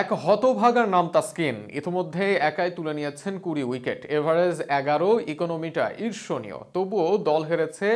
এক হতভাগার নাম তাস্কিন। ইতিমধ্যে একাই তুলে নিয়েছেন কুড়ি উইকেট। এভারেজ এগারো, ইকোনমিটা ঈর্ষণীয়। তবুও দল হেরেছে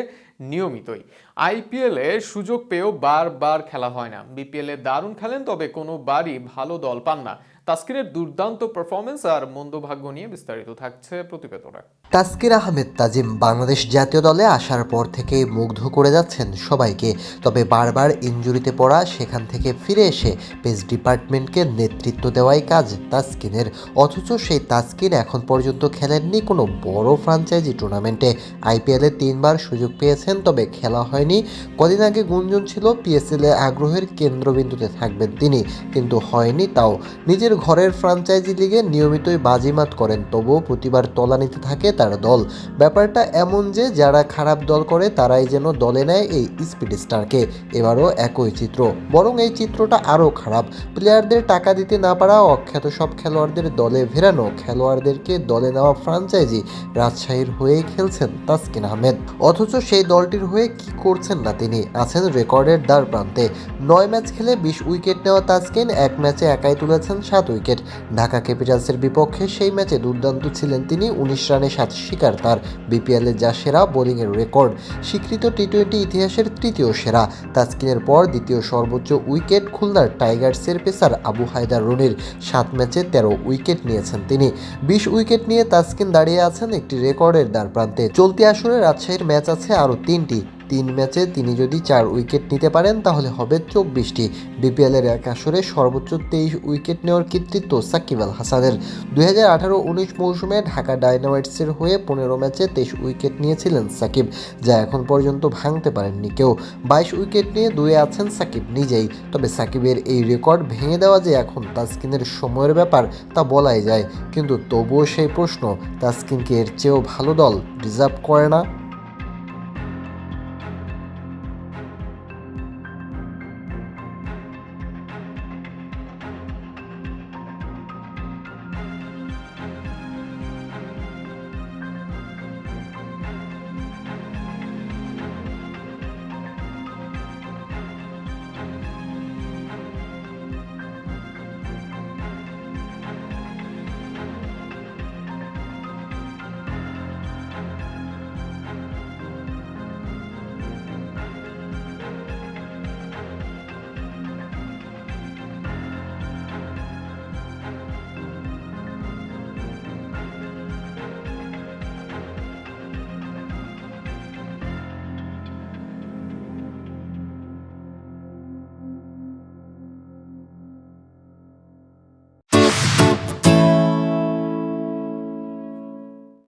নিয়মিতই। আইপিএলে সুযোগ পেয়েও বারবার খেলা হয় না। বিপিএলে দারুণ খেলেন, তবে কোনো বারই ভালো দল পান না। তাসকিনের দুর্দান্ত পারফরমেন্স আর মন্দ ভাগ্য নিয়ে বিস্তারিত থাকছে প্রতিবেদনে। তাসকির আহমেদ তাজিম বাংলাদেশ জাতীয় দলে আসার পর থেকে মুগ্ধ করে যাচ্ছেন সবাইকে, তবে বারবার ইনজুরিতে পড়া সেখান থেকে ফিরে এসে পেস ডিপার্টমেন্টকে নেতৃত্ব দেওয়াই কাজ তাস্কিনের, অথচ সেই তাসকিন এখন পর্যন্ত খেলেননি কোনো বড় ফ্রাঞ্চাইজি টুর্নামেন্টে আইপিএলে তিনবার সুযোগ পেয়েছেন, তবে খেলা হয়নি। কদিন আগে গুঞ্জন ছিল পিএসএল আগ্রহের কেন্দ্রবিন্দুতে থাকবেন তিনি, কিন্তু হয়নি তাও। নিজের ঘরের ফ্রাঞ্চাইজি লিগে নিয়মিতই বাজিমাত করেন, তবুও প্রতিবার তলানিতে থাকে তার দল। ব্যাপারটা এমন যে, যারা খারাপ দল করে, তারাই যেন দলে নেয় এই স্পিড স্টারকে। এবারও একই চিত্র। বরং এই চিত্রটা আরও খারাপ। প্লেয়ারদের টাকা দিতে না পারা, অখ্যাত সব খেলোয়াড়দের দলে ফেরানো খেলোয়াড়দেরকে দলে নেওয়া ফ্রাঞ্চাইজি রাজশাহীর হয়ে খেলছেন তাসকিন আহমেদ। অথচ সেই দলটির হয়ে কি করছেন না তিনি? আছেন রেকর্ডের দ্বার প্রান্তে। নয় ম্যাচ খেলে বিশ উইকেট নেওয়া তাসকিন, এক ম্যাচে একাই তুলেছেন সাত উইকেট। ঢাকা ক্যাপিটালসের বিপক্ষে সেই ম্যাচে দুর্দান্ত ছিলেন তিনি, উনিশ রানে সাত শিকার, তার বিপিএলের যা সেরা বোলিংয়ের রেকর্ড। স্বীকৃত টি টোয়েন্টি ইতিহাসের তৃতীয় সেরা। তাসকিনের পর দ্বিতীয় সর্বোচ্চ উইকেট খুলনার টাইগার্সের পেসার আবু হায়দার রনির। সাত ম্যাচে তেরো উইকেট নিয়েছেন তিনি। বিশ উইকেট নিয়ে তাসকিন দাঁড়িয়ে আছেন একটি রেকর্ডের দ্বার প্রান্তে চলতি আসরে রাজশাহীর ম্যাচ আছে আরও তিনটি। তিন ম্যাচে তিনি যদি চার উইকেট নিতে পারেন, তাহলে হবে চব্বিশটি। বিপিএলের এক আসরে সর্বোচ্চ তেইশ উইকেট নেওয়ার কৃতিত্ব সাকিব আল হাসানের। দুই হাজার আঠারো উনিশ মৌসুমে ঢাকা ডায়নামাইটসের হয়ে পনেরো ম্যাচে তেইশ উইকেট নিয়েছিলেন সাকিব, যা এখন পর্যন্ত ভাঙতে পারেননি কেউ। বাইশ উইকেট নিয়ে দুয়ে আছেন সাকিব নিজেই, তবে সাকিবের এই রেকর্ড ভেঙে দেওয়া যে এখন তাসকিনের সময়ের ব্যাপার, তা বলাই যায়। কিন্তু তবুও সেই প্রশ্ন, তাসকিনকে এর চেয়েও ভালো দল রিজার্ভ করে না?